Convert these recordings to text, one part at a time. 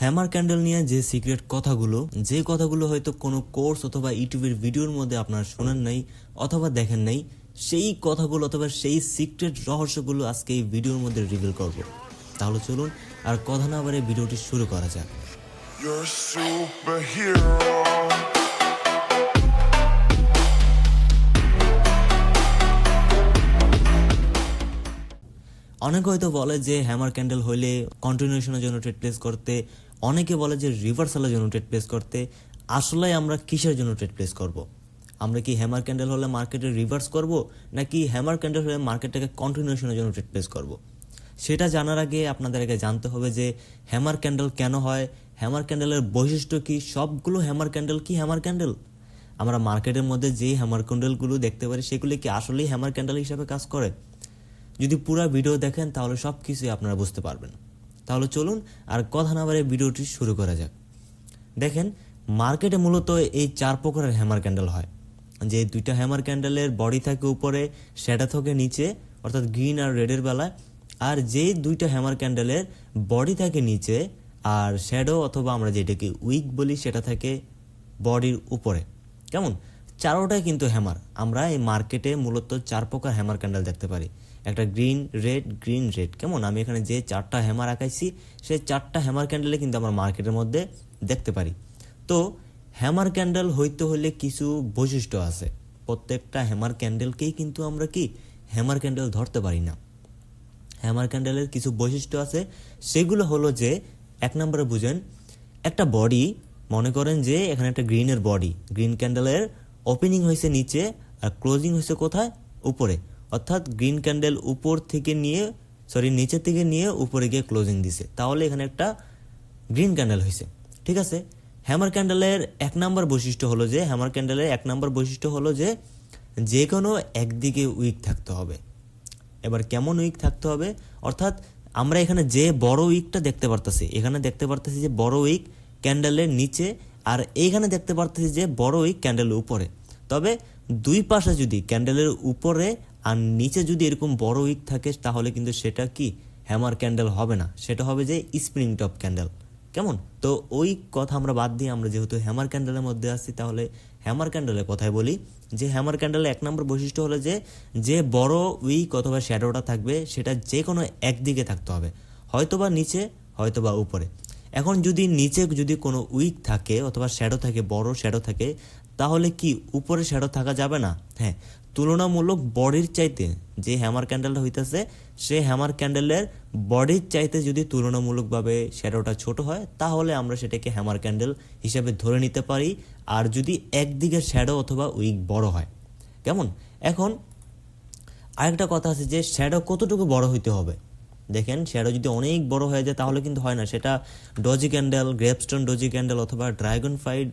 Hammer candle নিয়ে যে secret কথাগুলো যে কথাগুলো হয়তো কোনো কোর্স অথবা ইউটিউবের ভিডিওর মধ্যে আপনারা শোনেন নাই অথবা দেখেন নাই সেই কথাগুলো অথবা সেই সিক্রেট রহস্যগুলো আজকে এই ভিডিওর মধ্যে রিভিল করব। তাহলে চলুন আর কথা না বারে ভিডিওটি শুরু করা যাক। অনেকে হয়তো বলে যে হ্যামার ক্যান্ডেল হইলে কন্টিনিউশনের জন্য ট্রেড প্লেস করতে অনেকে বলে যে রিভার্সালের জন্য ট্রেড প্লেস করতে আসলে আমরা কিসের জন্য ট্রেড প্লেস করব। আমরা কি হ্যামার ক্যান্ডেল হলে মার্কেটে রিভার্স করব, নাকি হ্যামার ক্যান্ডেল হলে মার্কেটটাকে কন্টিনিউশনের জন্য ট্রেড প্লেস করব। সেটা জানার আগে আপনাদের আগে জানতে হবে যে হ্যামার ক্যান্ডেল কেন হয় হ্যামার ক্যান্ডেলের বৈশিষ্ট্য কি, সবগুলো হ্যামার ক্যান্ডেল কি হ্যামার ক্যান্ডেল আমরা মার্কেটের মধ্যে যে হ্যামার ক্যান্ডেলগুলো দেখতে পারি, সেগুলি কি আসলেই হ্যামার ক্যান্ডেল হিসাবে কাজ করে যদি পুরো ভিডিও দেখেন, তাহলে সব কিছুই আপনারা বুঝতে পারবেন তাহলে চলুন আর কথা না বাড়িয়ে ভিডিওটি শুরু করা যাক। দেখেন, মার্কেটে মূলত এই চার প্রকারের হ্যামার ক্যান্ডেল হয়। যে দুইটা হ্যামার ক্যান্ডেলের বডি থাকে উপরে, সেটা থাকে নিচে, অর্থাৎ গ্রিন আর রেডের বেলায়। আর যে দুইটা হ্যামার ক্যান্ডেলের বডি থাকে নিচে, আর শ্যাডো অথবা আমরা যেটাকে উইক বলি, সেটা থাকে বডির উপরে। কেমন? চারোটাই কিন্তু হ্যামার। আমরা এই মার্কেটে মূলত চার প্রকার হ্যামার ক্যান্ডেল দেখতে পারি। একটা গ্রিন রেড গ্রিন রেড কেমন? আমি এখানে যে চারটা হ্যামার আঁকাইছি সেই চারটা হ্যামার ক্যান্ডেলে কিন্তু আমরা মার্কেটের মধ্যে দেখতে পারি। তো হ্যামার ক্যান্ডেল হইতে হলে কিছু বৈশিষ্ট্য আছে। প্রত্যেকটা হ্যামার ক্যান্ডেলকেই কিন্তু আমরা কি হ্যামার ক্যান্ডেল ধরতে পারি না। হ্যামার ক্যান্ডেলের কিছু বৈশিষ্ট্য আছে। সেগুলো হলো যে, এক নম্বরে বুঝেন, একটা বডি মনে করেন যে এখানে একটা গ্রিনের বডি গ্রিন ক্যান্ডেলের ওপেনিং হয়েছে নিচে আর ক্লোজিং হয়েছে কোথায়? উপরে। অর্থাৎ গ্রিন ক্যান্ডেল উপর থেকে নিয়ে সরি নিচে থেকে নিয়ে উপরে গিয়ে ক্লোজিং দিছে। তাহলে এখানে একটা গ্রিন ক্যান্ডেল হয়েছে ঠিক আছে? হ্যামার ক্যান্ডেলের এক নাম্বার বৈশিষ্ট্য হলো যে, হ্যামার ক্যান্ডেলের এক নাম্বার বৈশিষ্ট্য হলো যে যে কোনো একদিকে উইক থাকতে হবে। এবার কেমন উইক থাকতে হবে? অর্থাৎ আমরা এখানে যে বড় উইকটা দেখতে পারতেছি, এখানে দেখতে পারতেছি যে বড় উইক ক্যান্ডেলের নিচে, আর এইখানে দেখতে পারতেছি যে বড় উইক ক্যান্ডেলের উপরে। তবে দুই পাশে যদি ক্যান্ডেলের উপরে আর নিচে যদি এরকম বড় উইক থাকে, তাহলে কিন্তু সেটা কি? হ্যামার ক্যান্ডেল হবে না। সেটা হবে যে স্প্রিং টপ ক্যান্ডেল কেমন? তো ওই কথা আমরা বাদ দিয়ে আমরা যেহেতু হ্যামার ক্যান্ডেলের মধ্যে আছি, তাহলে হ্যামার ক্যান্ডেলের কথাই বলি। যে হ্যামার ক্যান্ডেলের এক নম্বর বৈশিষ্ট্য হলো যে যে বড় উইক অথবা শ্যাডোটা থাকবে, সেটা যে কোনো একদিকে থাকতে হবে। হয়তোবা নিচে, হয়তোবা উপরে। এখন যদি নিচে যদি কোনো উইক থাকে অথবা শ্যাডো থাকে, বড় শ্যাডো থাকে, তাহলে কি উপরে শ্যাডো থাকা যাবে না? হ্যাঁ। তুলনামূলক বডির চাইতে যে হ্যামার ক্যান্ডেলটা হইতেছে, সে হ্যামার ক্যান্ডেলের বডির চাইতে যদি তুলনামূলকভাবে শ্যাডোটা ছোট হয়, তাহলে আমরা সেটাকে হ্যামার ক্যান্ডেল হিসেবে ধরে নিতে পারি। আর যদি একদিকে শ্যাডো অথবা উইক বড় হয়। কেমন? এখন আরেকটা কথা আছে যে শ্যাডো কতটুকু বড় হইতে হবে? দেখেন শ্যাডো যদি অনেক বড় হয়ে যায়, তাহলে কিন্তু হয় না। সেটা doji candle gravestone doji candle অথবা dragonfly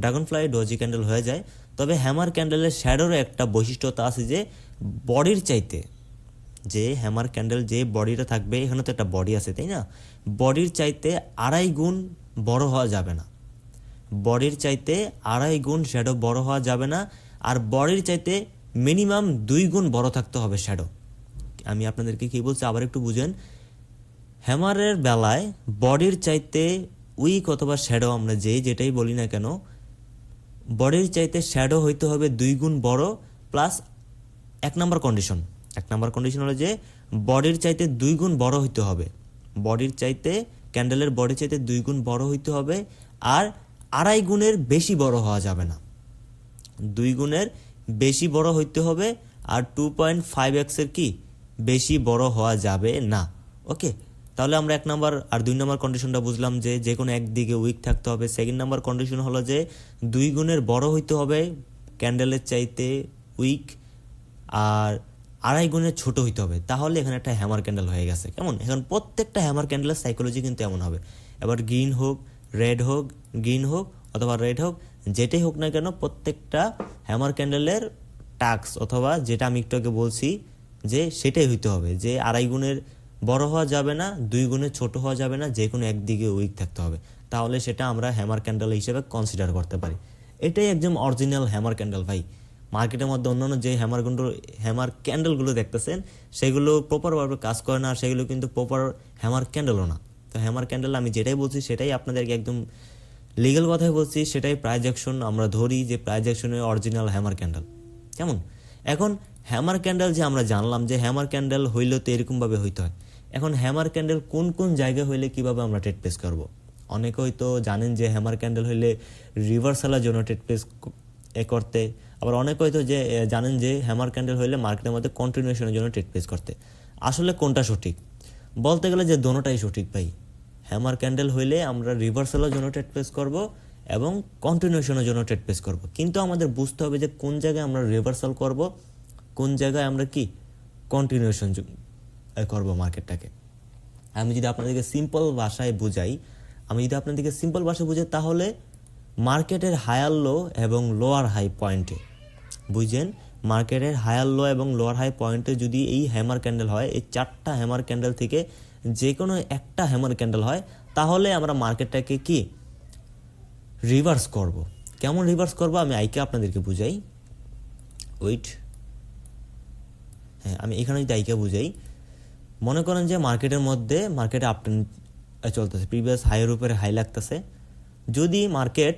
dragonfly doji candle হয়ে যায়। তবে হ্যামার ক্যান্ডেলের শ্যাডোরও একটা বৈশিষ্ট্যতা আছে যে, বডির চাইতে, যে হ্যামার ক্যান্ডেল যে বডিটা থাকবে, এখানে তো একটা বডি আছে, তাই না? বডির চাইতে আড়াই গুণ বড় হওয়া যাবে না। বডির চাইতে আড়াই গুণ শ্যাডো বড় হওয়া যাবে না, আর বডির চাইতে মিনিমাম দুই গুণ বড় থাকতে হবে শ্যাডো। আমি আপনাদেরকে কি বলছি, আবার একটু বুঝেন। হ্যামারের বেলায় বডির চাইতে উইক অথবা শ্যাডো আমরা যে যেটাই বলি না কেন বডির চাইতে শ্যাডো হইতে হবে দুই গুণ বড় প্লাস এক নম্বর কন্ডিশন। এক নম্বর কন্ডিশন হলো যে বডির চাইতে দুই গুণ বড় হইতে হবে। বডির চাইতে, ক্যান্ডেলের বডির চাইতে দুই গুণ বড় হইতে হবে আর আড়াই গুণের বেশি বড় হওয়া যাবে না। দুই গুণের বেশি বড় হইতে হবে আর টু পয়েন্ট ফাইভ এক্সের কি? বেশি বড় হওয়া যাবে না। ওকে? তাহলে আমরা এক নাম্বার আর দুই নাম্বার কন্ডিশনটা বুঝলাম যে যে কোনো একদিকে উইক থাকতে হবে। সেকেন্ড নাম্বার কন্ডিশন হলো যে দুই গুণের বড় হইতে হবে ক্যান্ডেলের চাইতে উইক আর আড়াই গুণের ছোট হইতে হবে। তাহলে এখানে একটা হ্যামার ক্যান্ডেল হয়ে গেছে। কেমন? এখন প্রত্যেকটা হ্যামার ক্যান্ডেলের সাইকোলজি কিন্তু এমন হবে। এবার গ্রিন হোক রেড হোক গ্রিন হোক অথবা রেড হোক, যেটাই হোক না কেন প্রত্যেকটা হ্যামার ক্যান্ডেলের টাক্স অথবা যেটা আমি একটু আগে বলছি যে সেটাই হইতে হবে যে আড়াই গুণের বড় হওয়া যাবে না, দুই গুণে ছোট হওয়া যাবে না, যে কোনো একদিকে উইক থাকতে হবে। তাহলে সেটা আমরা হ্যামার ক্যান্ডেল হিসেবে কনসিডার করতে পারি। এটাই একদম অরিজিনাল হ্যামার ক্যান্ডেল ভাই। মার্কেটের মধ্যে অন্যান্য যে হ্যামারগুলো হ্যামার ক্যান্ডেলগুলো দেখতেছেন, সেগুলো প্রপারভাবে কাজ করে না সেগুলো কিন্তু প্রপার হ্যামার ক্যান্ডেলও না। তো হ্যামার ক্যান্ডেল আমি যেটাই বলছি, সেটাই আপনাদেরকে একদম লিগাল কথাই বলছি, সেটাই প্রাইজ অ্যাকশন আমরা ধরি যে প্রাইজ অরিজিনাল হ্যামার ক্যান্ডেল কেমন? এখন হ্যামার ক্যান্ডেল যে আমরা জানলাম যে হ্যামার ক্যান্ডেল হইলেও তো এরকমভাবে হইতে হয়। এখন হ্যামার ক্যান্ডেল কোন কোন জায়গায় হইলে কীভাবে আমরা ট্রেড প্লেস করব? অনেকে হয়তো জানেন যে হ্যামার ক্যান্ডেল হইলে রিভার্সালের জন্য ট্রেড প্লেস এ করতে। আবার অনেকে হয়তো যে জানেন যে হ্যামার ক্যান্ডেল হইলে মার্কেটের মধ্যে কন্টিনিউশনের জন্য ট্রেড প্লেস করতে। আসলে কোনটা সঠিক? বলতে গেলে যে দোনোটাই সঠিক ভাই। হ্যামার ক্যান্ডেল হইলে আমরা রিভার্সালের জন্য ট্রেড প্লেস করব এবং কন্টিনিউশনের জন্য ট্রেড প্লেস করব। কিন্তু আমাদের বুঝতে হবে যে কোন জায়গায় আমরা রিভার্সাল করব, কোন জায়গায় আমরা কি? কন্টিনিউশন করব মার্কেটটাকে আমি যদি আপনাদেরকে সিম্পল ভাষায় বুঝাই, আমি যদি আপনাদেরকে সিম্পল ভাষায় বুঝাই, তাহলে মার্কেটের হায়ার লো এবং লোয়ার হাই পয়েন্টে বুঝছেন? মার্কেটের হায়ার লো এবং লোয়ার হাই পয়েন্টে যদি এই হ্যামার ক্যান্ডেল হয়, এই চারটা হ্যামার ক্যান্ডেল থেকে যে কোনো একটা হ্যামার ক্যান্ডেল হয়, তাহলে আমরা মার্কেটটাকে কি? রিভার্স করব। কেমন রিভার্স করব? আমি আইকে আপনাদেরকে বুঝাই। ওয়েট হ্যাঁ আমি এখানে যদি আইকে বুঝাই মনে করেন যে মার্কেটের মধ্যে মার্কেটে আপট্রেন চলতেছে প্রিভিয়াস হাইয়ের উপরে হাই লাগতেছে। যদি মার্কেট,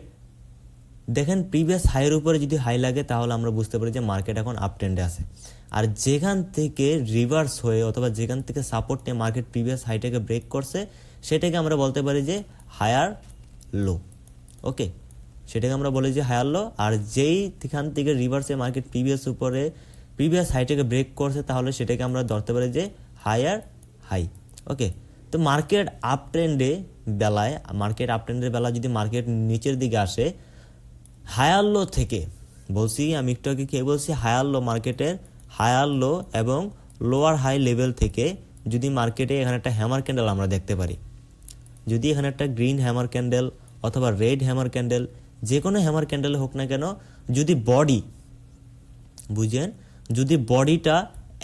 দেখেন প্রিভিয়াস হাইয়ের উপরে যদি হাই লাগে, তাহলে আমরা বুঝতে পারি যে মার্কেট এখন আপ ট্রেন্ডে আছে। আর যেখান থেকে রিভার্স হয়ে অথবা যেখান থেকে সাপোর্ট নিয়ে মার্কেট প্রিভিয়াস হাইটাকে ব্রেক করছে, সেটাকে আমরা বলতে পারি যে হায়ার লো ওকে সেটাকে আমরা বলি যে হায়ার লো আর যেই এখান থেকে রিভার্সে মার্কেট প্রিভিয়াস উপরে প্রিভিয়াস হাইটাকে ব্রেক করছে, তাহলে সেটাকে আমরা ধরতে পারি যে হায়ার হাই ওকে তো মার্কেট আপ ট্রেন্ডে বেলায় মার্কেট আপ ট্রেন্ডের বেলা যদি মার্কেট নিচের দিকে আসে হায়ার লো থেকে, বলছি আমি একটু আগে কে বলছি? হায়ার লো মার্কেটের হায়ার লো এবং লোয়ার হাই লেভেল থেকে যদি মার্কেটে এখানে একটা হ্যামার ক্যান্ডেল আমরা দেখতে পারি। যদি এখানে একটা গ্রিন হ্যামার ক্যান্ডেল অথবা রেড হ্যামার ক্যান্ডেল যে কোনো হ্যামার ক্যান্ডেল হোক না কেন, যদি বডি বুঝেন? যদি বডিটা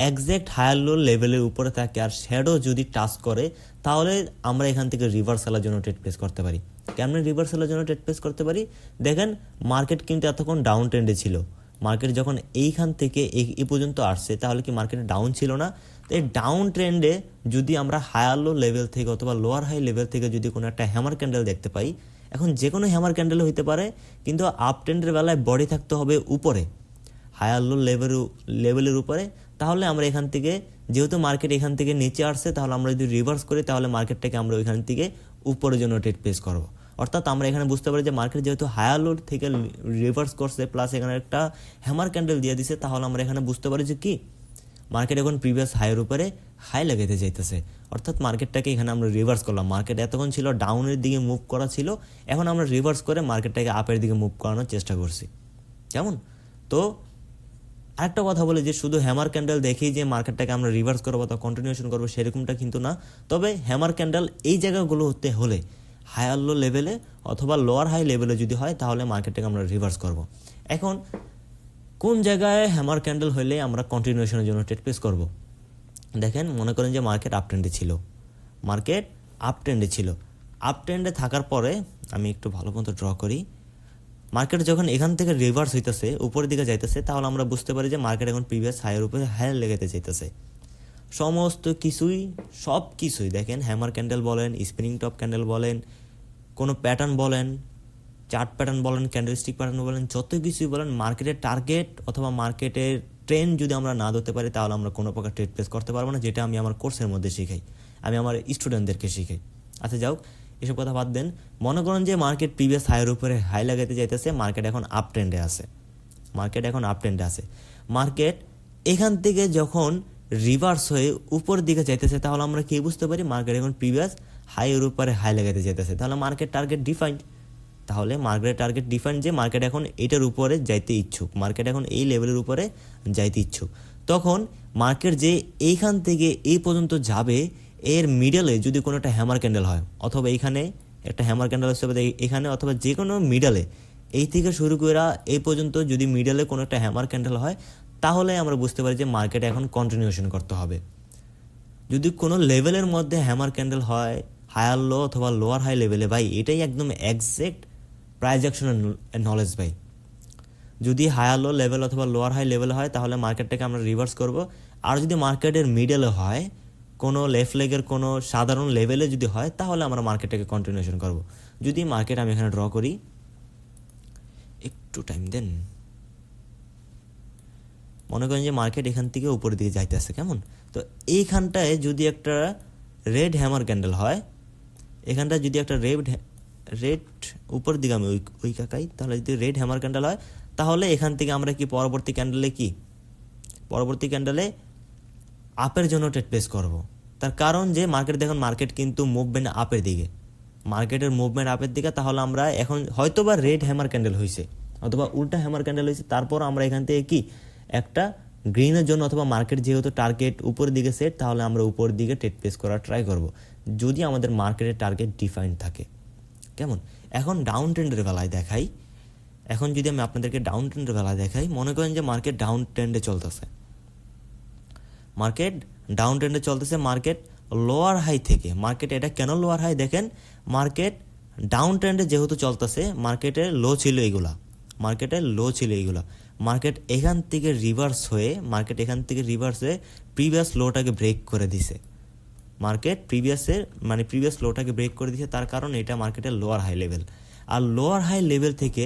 একজ্যাক্ট হায়ার লো লেভেলের উপরে থাকে আর শ্যাডো যদি টাচ করে, তাহলে আমরা এখান থেকে রিভার্সালের জন্য ট্রেড প্লেস করতে পারি। কেমন রিভার্সালের জন্য ট্রেড প্লেস করতে পারি? দেখেন মার্কেট কিন্তু এতক্ষণ ডাউন ট্রেন্ডে ছিল। মার্কেট যখন এইখান থেকে এই পর্যন্ত আসছে, তাহলে কি মার্কেটে ডাউন ছিল না? তো এই ডাউন ট্রেন্ডে যদি আমরা হায়ার লো লেভেল থেকে অথবা লোয়ার হাই লেভেল থেকে যদি কোনো একটা হ্যামার ক্যান্ডেল দেখতে পাই, এখন যে কোনো হ্যামার ক্যান্ডেল হইতে পারে, কিন্তু আপ ট্রেন্ডের বেলায় বডি থাকতে হবে উপরে। হায়ার লো লেভেল লেভেলের উপরে, তাহলে আমরা এখান থেকে, যেহেতু মার্কেট এখান থেকে নিচে আসছে, তাহলে আমরা যদি রিভার্স করি, তাহলে মার্কেটটাকে আমরা ওইখান থেকে উপরের জন্য ট্রেড প্লেস করব। অর্থাৎ আমরা এখানে বুঝতে পারি যে মার্কেট যেহেতু হায়ার লোড থেকে রিভার্স করছে প্লাস এখানে একটা হ্যামার ক্যান্ডেল দিয়ে দিছে, তাহলে আমরা এখানে বুঝতে পারি যে কি? মার্কেট এখন প্রিভিয়াস হাইয়ের উপরে হাই লাগাইতে যাইতেছে অর্থাৎ মার্কেটটাকে এখানে আমরা রিভার্স করলাম। মার্কেট এতক্ষণ ছিল ডাউনের দিকে মুভ করা ছিল, এখন আমরা রিভার্স করে মার্কেটটাকে আপের দিকে মুভ করানোর চেষ্টা করছি। কেমন? তো আরেকটা কথা বলে যে শুধু হ্যামার ক্যান্ডেল দেখেই যে মার্কেটটাকে আমরা রিভার্স করব বা কন্টিনিউশন করব সেরকমটা কিন্তু না। তবে হ্যামার ক্যান্ডেল এই জায়গাগুলো হতে হলে হায়ার লো লেভেলে অথবা লোয়ার হাই লেভেলে যদি হয়, তাহলে মার্কেটটাকে আমরা রিভার্স করব। এখন কোন জায়গায় হ্যামার ক্যান্ডেল হলে আমরা কন্টিনিউশনের জন্য ট্রেড প্লেস করব? দেখেন, মনে করেন যে মার্কেট আপ ট্রেন্ডে ছিল। মার্কেট আপ ট্রেন্ডে ছিল। আপ ট্রেন্ডে থাকার পরে আমি একটু ভালো মতো ড্র করি। মার্কেট যখন এখান থেকে রিভার্স হইতেছে, উপরের দিকে যাইতেছে, তাহলে আমরা বুঝতে পারি যে মার্কেট এখন প্রিভিয়াস হাইয়ের উপরে হায়ার লেগেতে যাইতেছে। সমস্ত কিছুই, সব কিছুই, দেখেন হ্যামার ক্যান্ডেল বলেন স্পিনিং টপ ক্যান্ডেল বলেন, কোনো প্যাটার্ন বলেন চার্ট প্যাটার্ন বলেন ক্যান্ডেলস্টিক প্যাটার্ন বলেন, যত কিছুই বলেন মার্কেটের টার্গেট অথবা মার্কেটের ট্রেন্ড যদি আমরা না ধরতে পারি, তাহলে আমরা কোনো প্রকার ট্রেড প্লেস করতে পারব না, যেটা আমি আমার কোর্সের মধ্যে শিখাই। আমি আমার স্টুডেন্টদেরকে শিখাই। আচ্ছা যাও এসব কথা বাদ দেন। মনে করেন যে মার্কেট প্রিভিয়াস হাইয়ের উপরে হাই লাগাইতে যাইতেছে মার্কেট এখন আপ ট্রেন্ডে আছে। মার্কেট এখন আপ ট্রেন্ডে আছে। মার্কেট এখান থেকে যখন রিভার্স হয়ে উপরের দিকে যাইতেছে, তাহলে আমরা কি বুঝতে পারি? মার্কেট এখন প্রিভিয়াস হাইয়ের উপরে হাই লাগাইতে যাইতেছে। তাহলে মার্কেট টার্গেট ডিফাইন্ড তাহলে মার্কেট টার্গেট ডিফাইন্ড যে মার্কেট এখন এটার উপরে যাইতে ইচ্ছুক। মার্কেট এখন এই লেভেলের উপরে যাইতে ইচ্ছুক। তখন মার্কেট যে এইখান থেকে এই পর্যন্ত যাবে এর মিডলে যদি কোনো একটা হ্যামার ক্যান্ডেল হয়, অথবা এইখানে একটা হ্যামার ক্যান্ডেল হিসেবে এখানে, অথবা যে কোনো মিডলে এই থেকে শুরু করে এই পর্যন্ত যদি মিডলে কোনো একটা হ্যামার ক্যান্ডেল হয়, তাহলে আমরা বুঝতে পারি যে মার্কেট এখন কন্টিনিউশন করতে হবে। যদি কোনো লেভেলের মধ্যে হ্যামার ক্যান্ডেল হয় হায়ার লো অথবা লোয়ার হাই লেভেলে ভাই, এটাই একদম একজ্যাক্ট প্রাইজ নলেজ ভাই। যদি হায়ার লো লেভেল অথবা লোয়ার হাই লেভেল হয়, তাহলে মার্কেটটাকে আমরা রিভার্স করব। আর যদি মার্কেটের মিডলে হয় কোনো লেফট লেগের কোনো সাধারণ লেভেলে যদি হয়, তাহলে আমরা মার্কেটটাকে কন্টিনিউশন করব। যদি মার্কেট আমি এখানে ড্র করি, একটু টাইম দেন। মনে করেন যে মার্কেট এখান থেকে উপরের দিকে যাইতেছে, কেমন? তো এইখানটায় যদি একটা রেড হ্যামার ক্যান্ডেল হয়, এখানটায় যদি একটা রেড রেড উপরের দিকে আমি ওই ওই কাকাই, তাহলে যদি রেড হ্যামার ক্যান্ডেল হয়, তাহলে এখান থেকে আমরা কি পরবর্তী ক্যান্ডেলে কি? পরবর্তী ক্যান্ডেলে আপের জন্য ট্রেড প্লেস করব। তার কারণ যে মার্কেট দেখুন মার্কেট কিন্তু মুভমেন্ট আপের দিকে। মার্কেটের মুভমেন্ট আপের দিকে, তাহলে আমরা এখন হয়তো বা রেড হ্যামার ক্যান্ডেল হয়েছে অথবা উল্টা হ্যামার ক্যান্ডেল হয়েছে তারপর আমরা এখান থেকে কি? একটা গ্রিনের জন্য অথবা মার্কেট যেহেতু টার্গেট উপরের দিকে সেট তাহলে আমরা উপরের দিকে ট্রেড প্লেস করার ট্রাই করব, যদি আমাদের মার্কেটের টার্গেট ডিফাইন থাকে। কেমন? এখন ডাউন ট্রেন্ডের বেলায় দেখাই। এখন যদি আমি আপনাদেরকে ডাউন ট্রেন্ডের বেলায় দেখাই, মনে করেন যে মার্কেট ডাউন ট্রেন্ডে চলতেছে। মার্কেট ডাউন ট্রেন্ডে চলতেছে মার্কেট লোয়ার হাই থেকে। মার্কেট এটা কেন লোয়ার হাই দেখেন, মার্কেট ডাউন ট্রেন্ডে যেহেতু চলতেছে মার্কেটের লো ছিল এগুলা মার্কেটের লো ছিল এগুলা মার্কেট এখান থেকে রিভার্স হয়ে, মার্কেট এখান থেকে রিভার্স হয়ে প্রিভিয়াস লোটাকে ব্রেক করে দিছে। মার্কেট প্রিভিয়াসের মানে প্রিভিয়াস লোটাকে ব্রেক করে দিয়েছে তার কারণ এটা মার্কেটের লোয়ার হাই লেভেল আর লোয়ার হাই লেভেল থেকে,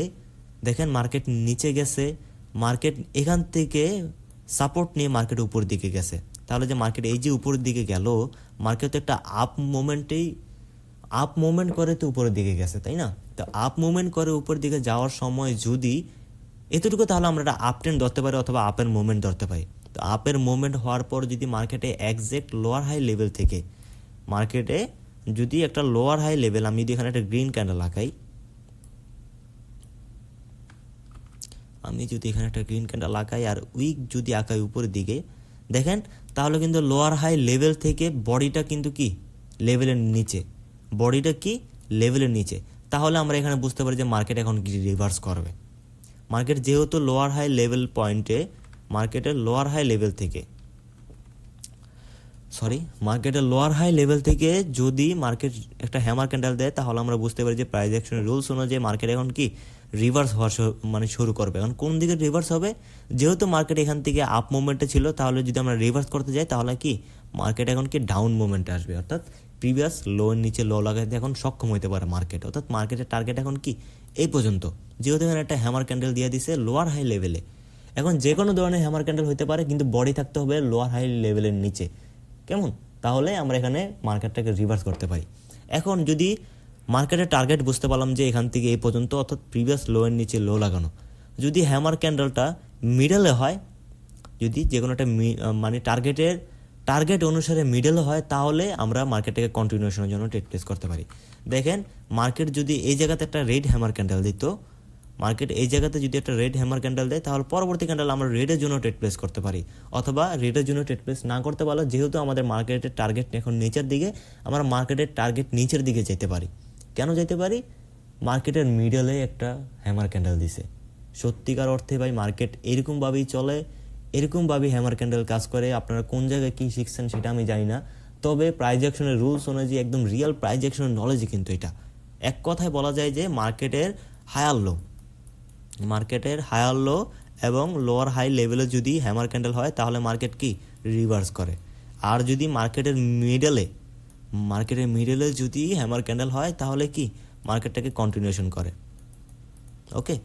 দেখেন মার্কেট নিচে গেছে, মার্কেট এখান থেকে সাপোর্ট নিয়ে মার্কেট উপর দিকে গেছে। তাহলে যে মার্কেট এই যে উপরের দিকে গেল মার্কেট তো একটা আপ মোমেন্টেই আপ মুভমেন্ট করে তো উপরের দিকে গেছে, তাই না? তো আপ মুভমেন্ট করে উপরের দিকে যাওয়ার সময় যদি এতটুকু তাহলে আমরা একটা আপ ট্রেন্ড ধরতে পারি অথবা আপের মুভমেন্ট ধরতে পারি। তো আপের মুভমেন্ট হওয়ার পর যদি মার্কেটে একজ্যাক্ট লোয়ার হাই লেভেল থেকে মার্কেটে যদি একটা লোয়ার হাই লেভেল আমি যদি এখানে একটা গ্রিন ক্যান্ডেল আঁকাই আমি যদি এখানে একটা গ্রিন ক্যান্ডেল আঁকাই আর উইক যদি আঁকাই উপরের দিকে, দেখেন, তাহলে কিন্তু লোয়ার হাই লেভেল থেকে বডিটা কিন্তু কি? লেভেলের নিচে। বডিটা কি? লেভেলের নিচে। তাহলে আমরা এখানে বুঝতে পারি যে মার্কেট এখন কি রিভার্স করবে। মার্কেট যেহেতু লোয়ার হাই লেভেল পয়েন্টে মার্কেটের লোয়ার হাই লেভেল থেকে। সরি মার্কেটের লোয়ার হাই লেভেল থেকে যদি মার্কেট একটা হ্যামার ক্যান্ডেল দেয়, তাহলে আমরা বুঝতে পারি যে প্রাইস অ্যাকশনের রুলস অনুযায়ী মার্কেট এখন কি? রিভার্স হওয়া মানে শুরু করবে। এখন কোন দিকে রিভার্স হবে? যেহেতু মার্কেট এখান থেকে আপ মুভমেন্টে ছিল, তাহলে যদি আমরা রিভার্স করতে যাই, তাহলে কি? মার্কেট এখন কি ডাউন মুভমেন্টে আসবে। অর্থাৎ প্রিভিয়াস লো নিচে লো লাগাতে এখন সক্ষম হতে পারে মার্কেট অর্থাৎ মার্কেটের টার্গেট এখন কি? এই পর্যন্ত। যেহেতু এখানে একটা হ্যামার ক্যান্ডেল দিয়ে দিছে লোয়ার হাই লেভেলে এখন যে কোনো ধরনের হ্যামার ক্যান্ডেল হতে পারে, কিন্তু বডি থাকতে হবে লোয়ার হাই লেভেলের নিচে। কেমন? তাহলে আমরা এখানে মার্কেটটাকে রিভার্স করতে পারি। এখন যদি মার্কেটের টার্গেট বুঝতে পারলাম যে এখান থেকে এই পর্যন্ত, অর্থাৎ প্রিভিয়াস লো এর নিচে লো লাগানো। যদি হ্যামার ক্যান্ডেলটা মিডলে হয়, যদি যে কোনো একটা মানে টার্গেটের টার্গেট অনুসারে মিডলে হয়, তাহলে আমরা মার্কেটটাকে কন্টিনিউশনের জন্য ট্রেড প্লেস করতে পারি। দেখেন মার্কেট যদি এই জায়গাতে একটা রেড হ্যামার ক্যান্ডেল দিত মার্কেট এই জায়গাতে যদি একটা রেড হ্যামার ক্যান্ডেল দেয়, তাহলে পরবর্তী ক্যান্ডেল আমরা রেডের জন্য ট্রেড প্লেস করতে পারি। অথবা রেডের জন্য ট্রেড প্লেস না করতে পারলে, যেহেতু আমাদের মার্কেটের টার্গেট এখন নিচের দিকে, আমরা মার্কেটের টার্গেট নিচের দিকে যেতে পারি। কেন যেতে পারি? মার্কেটের মিডলে একটা হ্যামার ক্যান্ডেল দিছে। সত্যিকার অর্থে ভাই, মার্কেট এরকমভাবেই চলে, এরকমভাবেই হ্যামার ক্যান্ডেল কাজ করে। আপনারা কোন জায়গায় কী শিখছেন সেটা আমি জানি না। তবে প্রাইজ অ্যাকশনের রুলস অনুযায়ী একদম রিয়েল প্রাইজ অ্যাকশনের নলেজই কিন্তু এটা। এক কথায় বলা যায় যে, মার্কেটের হায়ার লো মার্কেটের হায়ার লো এবং লোয়ার হাই লেভেলে যদি হ্যামার ক্যান্ডেল হয়, তাহলে মার্কেট কি? রিভার্স করে। আর যদি মার্কেটের মিডলে মার্কেটের মিডলে যদি হ্যামার ক্যান্ডেল হয়, তাহলে কি? মার্কেটটাকে কন্টিনিউশন করে। ওকে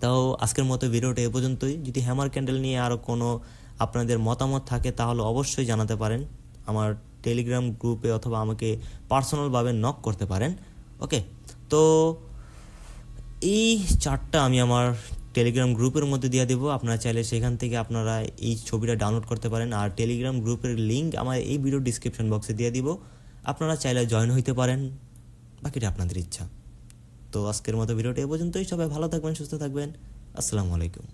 তাও আজকের মতো ভিডিওটা এ পর্যন্তই। যদি হ্যামার ক্যান্ডেল নিয়ে আরও কোনো আপনাদের মতামত থাকে, তাহলে অবশ্যই জানাতে পারেন। আমার টেলিগ্রাম গ্রুপে অথবা আমাকে পার্সোনালভাবে নক করতে পারেন। ওকে তো এই চার্টটা আমি আমার টেলিগ্রাম গ্রুপের মধ্যে দিয়ে দেবো। আপনারা চাইলে সেখান থেকে আপনারা এই ছবিটা ডাউনলোড করতে পারেন। আর টেলিগ্রাম গ্রুপের লিঙ্ক আমার এই ভিডিও ডিসক্রিপশন বক্সে দিয়ে দিব। আপনারা চাইলে জয়েন হইতে পারেন। বাকিটা আপনাদের ইচ্ছা। তো আজকের মতো ভিডিওটা এ পর্যন্তই। সবাই ভালো থাকবেন, সুস্থ থাকবেন। আসসালামু আলাইকুম।